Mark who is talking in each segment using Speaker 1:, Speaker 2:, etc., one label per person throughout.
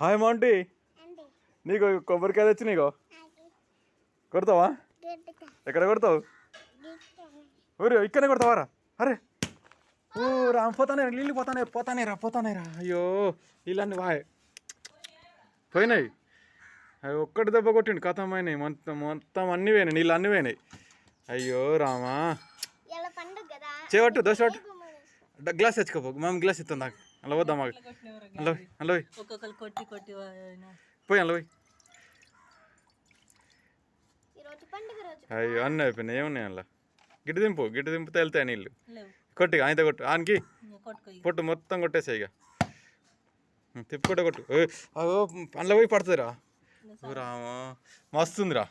Speaker 1: Hi Monty. నీకు కొబ్బరికాయ తెచ్చి నీకు కొడతావా? ఎక్కడ కొడతావు? ఊరు ఇక్కడనే కొడతావారా అరే. ఓ రామ్ పోతానే నీళ్ళు పోతానే పోతానే రా పోతానే రా. అయ్యో నీళ్ళన్నీ వాయ్. పోయినాయి. అవి ఒక్కటి దెబ్బ కొట్టిండు కథం అయినాయి. మొత్తం మొత్తం అన్నీ పోయినాయి నీళ్ళు అన్నీ పోయినాయి. అయ్యో రామా. చేయబట్టు దోశ గ్లాస్ తెచ్చుకోపో. మేము గ్లాస్ ఇస్తాం నాకు అలా వద్దాం మాకు. అలా పోయి అలా పోయి.
Speaker 2: ఒక్కొక్కరు కొట్టి కొట్టి ఆయన
Speaker 1: పోయి అలా అయ్యో అన్నీ అయిపోయినాయి. ఏమున్నాయి అలా గిట్టు దింపు గిట్టు దింపితే వెళ్తాయి నీళ్ళు కొట్టి ఆయనతో కొట్టు. ఆనికి
Speaker 2: ఇక.
Speaker 1: పొట్టు మొత్తం కొట్టేసాయి ఇక. ఉం, తిప్పుకొట్ట కొట్టు. అందులో పోయి పడుతుందిరా. రామా మస్తుందిరా.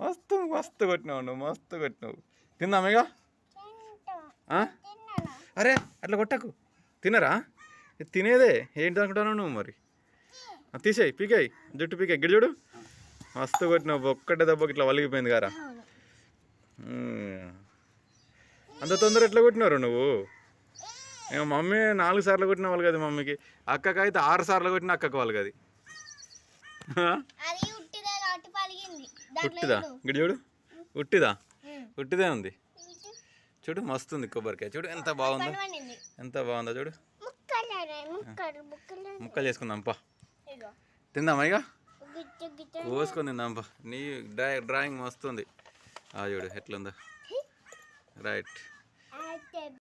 Speaker 1: మస్తు మస్తు కొట్టినావు నువ్వు మస్తు కొట్టినావు. తిందామా ఇక?
Speaker 3: తింటాం.
Speaker 1: ఆ?
Speaker 3: తిన్నాను?
Speaker 1: అరే అట్లా కొట్టకు. తినరా? ఇది తినేదే ఏంటి అనుకుంటాను నువ్వు మరి? తీసేయి పీకాయి జుట్టు పీకాయి గిడి చూడు. మస్తు కొట్టినావు ఒక్కటే దెబ్బకి ఇట్లా వలిగిపోయింది గారా. ఉం. అంత తొందర ఎట్లా కొట్టినారు నువ్వు? మమ్మీ నాలుగు సార్లు కొట్టిన వాళ్ళు కదా మమ్మీకి. అక్కకి అయితే ఆరు సార్లు కొట్టిన అక్కకు వాళ్ళు కదా.
Speaker 3: ఉట్టిదే
Speaker 1: గిడి చూడు. ఉట్టిదా. ఉట్టిదే ఉంది. చూడు మస్తు ఉంది కొబ్బరికాయ. చూడు ఎంత బాగుందో. ఎంత బాగుందో చూడు.
Speaker 3: ముక్కలు
Speaker 1: చేసుకుందాం పా. తిందామా ఇక కోసుకొని తిందాం పా. నీ డ్రా డ్రాయింగ్ మస్తు ఉంది. ఆ చూడు ఎట్లుందో. రైట్.